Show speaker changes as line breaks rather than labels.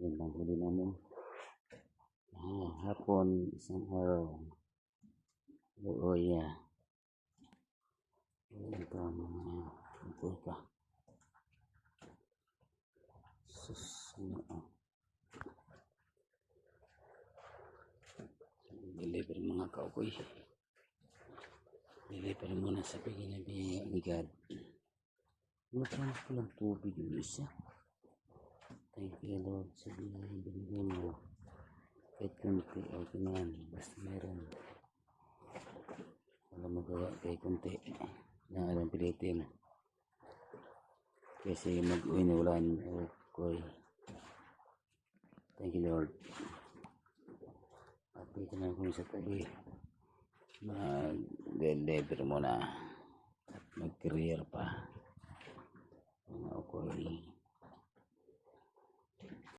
Yun lang huli namin. Ah, hapon, isang araw. Oo, yeah. Ito mga ito ka. Sus, ano ah. Deliver mga kaukoy. Deliver muna sa paginabi ni God. Matang ko lang tubig yung isa. Thank you Lord sa binigay mo. Kahit kunti ay kinahan. Basta meron. Wala magawa kahit kunti. Na alam pilitin. Kasi mag-uwi na ulan. Okay. Thank you Lord. At dito na kung sa tabi. Mag-deliver mo na. Mag-career pa. Mga okay.